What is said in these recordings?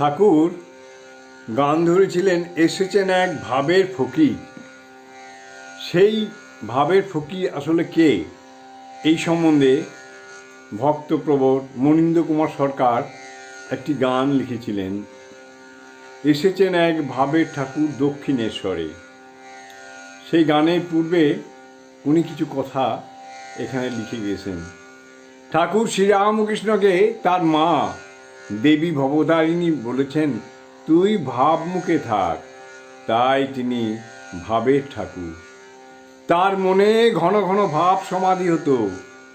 ঠাকুর গান ধরেছিলেন এসেছেন এক ভাবের ফকির সেই ভাবের ফকির আসলে কে? এই সম্বন্ধে ভক্তপ্রবর মনীন্দ্র কুমার সরকার একটি গান লিখেছিলেন, এসেছেন এক ভাবের ঠাকুর দক্ষিণেশ্বরে। সেই গানের পূর্বে উনি কিছু কথা এখানে লিখে গিয়েছেন, ঠাকুর শ্রীরামকৃষ্ণকে তার মা দেবী ভবতারিণী বলেছেন, তুই ভাবমুখে থাক। তাই তিনি ভাবের ঠাকুর। তার মনে ঘন ঘন ভাব সমাধি হতো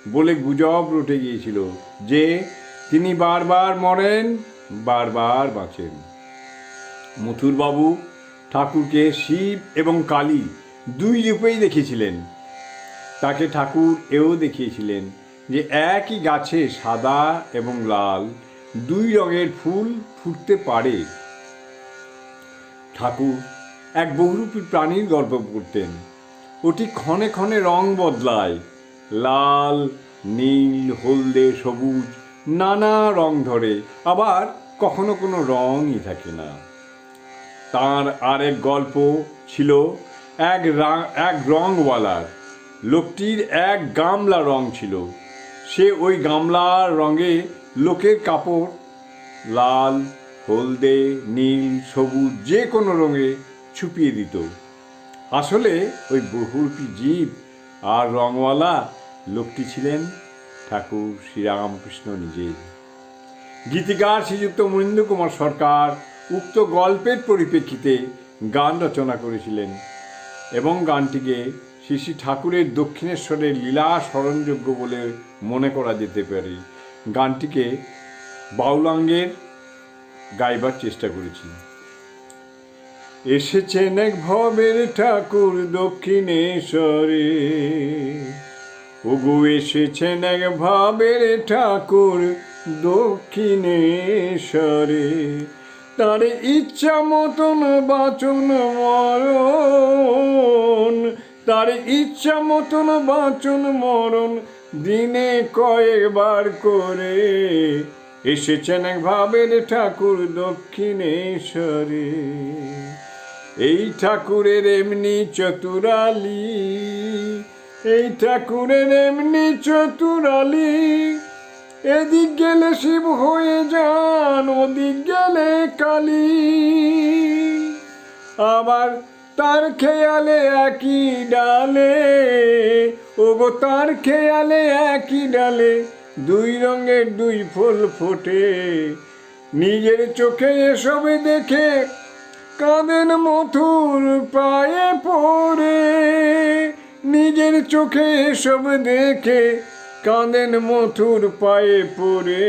বলে গুজব রটে গিয়েছিল যে তিনি বারবার মরেন, বারবার বাঁচেন। মথুরবাবু ঠাকুরকে শিব এবং কালী দুই রূপেই দেখেছিলেন তাকে ঠাকুর এও দেখিয়েছিলেন যে একই গাছে সাদা এবং লাল দুই রঙের ফুল ফুটতে পারে। ঠাকুর এক বহুরূপী প্রাণীর গল্প করতেন। ওটি ক্ষণে ক্ষণে রং বদলায়। লাল, নীল, হলদে, সবুজ, নানা রং ধরে। আবার কখনো কোনো রঙই থাকে না। তার আরেক গল্প ছিল এক রা- এক রংওয়ালার লোকটির এক গামলা রং ছিল। সে ওই গামলার রঙে লোকের কাপড়, লাল, হলদে, নীল, সবুজ যে কোনো রঙে ছুপিয়ে দিত। আসলে ওই বহুরূপী জীব আর রংওয়ালা লোকটি ছিলেন ঠাকুর শ্রীরামকৃষ্ণ নিজে। গীতিকার শ্রীযুক্ত মনীন্দ্র কুমার সরকার উক্ত গল্পের পরিপ্রেক্ষিতে গান রচনা করেছিলেন এবং গানটিকে শ্রী ঠাকুরের দক্ষিণেশ্বরের লীলা স্মরণযোগ্য বলে মনে করা যেতে পারে। গানটিকে বাউলাঙ্গের গাইবার চেষ্টা করেছি। এসেছেন এক ভবের ঠাকুর দক্ষিণেশ্বরে। ওগো এসেছেন এক ভাবের ঠাকুর দক্ষিণেশ্বরে। তার ইচ্ছা মতন বাচন মরণ তার ইচ্ছা মতন বাচন মরণ দিনে কয়েকবার করে। এসেছেন এক ভাবের ঠাকুর দক্ষিণেশ্বরে। এই ঠাকুরের এমনি চতুরালি, এই ঠাকুরের এমনি চতুরালি। এদিক গেলে শিব হয়ে যান, ওদিক গেলে কালী। আবার তার খেয়ালে একই ডালে, ওগো তার খেয়ালে একই ডালে, দুই রঙের দুই ফুল ফোটে। নিজের চোখে এসব দেখে কাঁদেন মথুর পায়ে পড়ে। নিজের চোখে এসব দেখে কাঁদেন মথুর পায়ে পড়ে।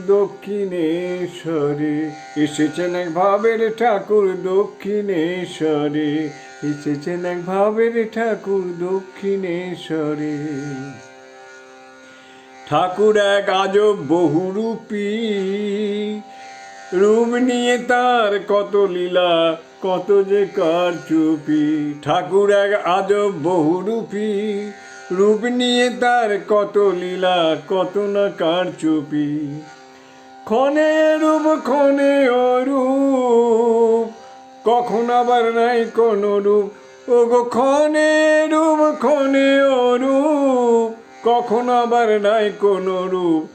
দক্ষিণেশ্বরে এসেছেন এক ভাবের ঠাকুর দক্ষিণেশ্বরে। এসেছেন এক ভাবের ঠাকুর দক্ষিণেশ্বরে। ঠাকুর এক আজব বহুরূপী। রূপ নিয়ে তার কত লীলা, কত যে কার চুপি ঠাকুর এক আজব বহুরূপী। রূপ নিয়ে তার কত লীলা, কত না কার চুপি ক্ষণে রূপ ক্ষণে অরূপ। কখন আবার নাই কোন রূপ? ও গো ক্ষণে রূপ ক্ষণে অরূপ। কখন আবার নাই কোন রূপ?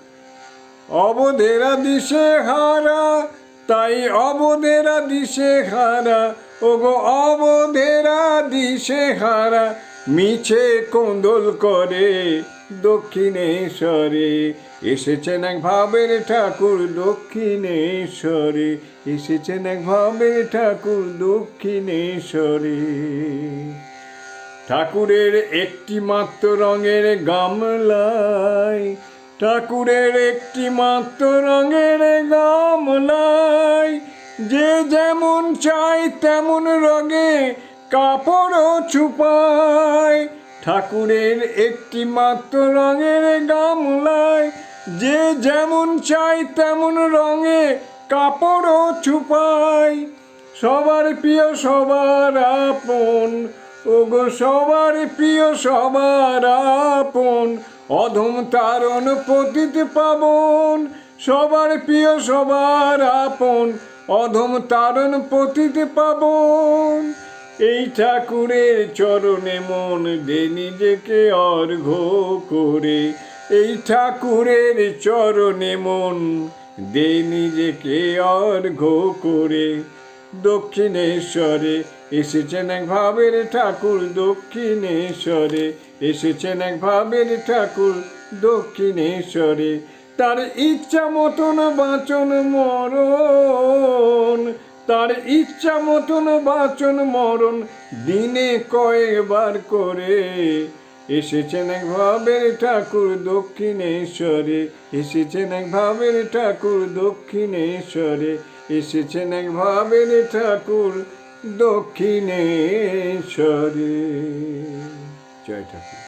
অবধেরা দিশে হারা, তাই অবধেরা দিশে হারা। ও গো অবধেরা দিশে হারা, মিছে কোন্দল করে। দক্ষিণেশ্বরে এসেছেন এক ভাবের ঠাকুর দক্ষিণেশ্বরে, এসেছেন এক ভাবের ঠাকুর দক্ষিণেশ্বরে। ঠাকুরের একটি মাত্র রঙের গামলায়, ঠাকুরের একটি মাত্র রঙের গামলায়, যে যেমন চাই তেমন রঙে কাপড়ও ছুপায় ঠাকুরের একটি মাত্র রঙের গামলায় যে যেমন চাই তেমন রঙে কাপড়ও ছুপায় সবার প্রিয়, সবার আপন। ওগো, সবার প্রিয়, সবার আপন। অধম তারণ পতিত পাবন। সবার প্রিয়, সবার আপন। অধম তারণ পতিতে পাবন। এই ঠাকুরের চরণে মন দে নিজেকে অর্ঘ করে। এই ঠাকুরের চরণে মন দে নিজেকে অর্ঘ করে। দক্ষিণেশ্বরে এসেছেন এক ভাবের ঠাকুর, দক্ষিণেশ্বরে এসেছেন এক ভাবের ঠাকুর, দক্ষিণেশ্বরে। তার ইচ্ছা মতন বাঁচন মরণ। তার ইচ্ছা মতন বাঁচন মরণ দিনে কয়েকবার করে। এসেছেন এক ভাবের ঠাকুর দক্ষিণেশ্বরে, এসেছেন এক ভাবের ঠাকুর দক্ষিণেশ্বরে, এসেছেন এক ভাবের ঠাকুর দক্ষিণেশ্বরে। জয় ঠাকুর।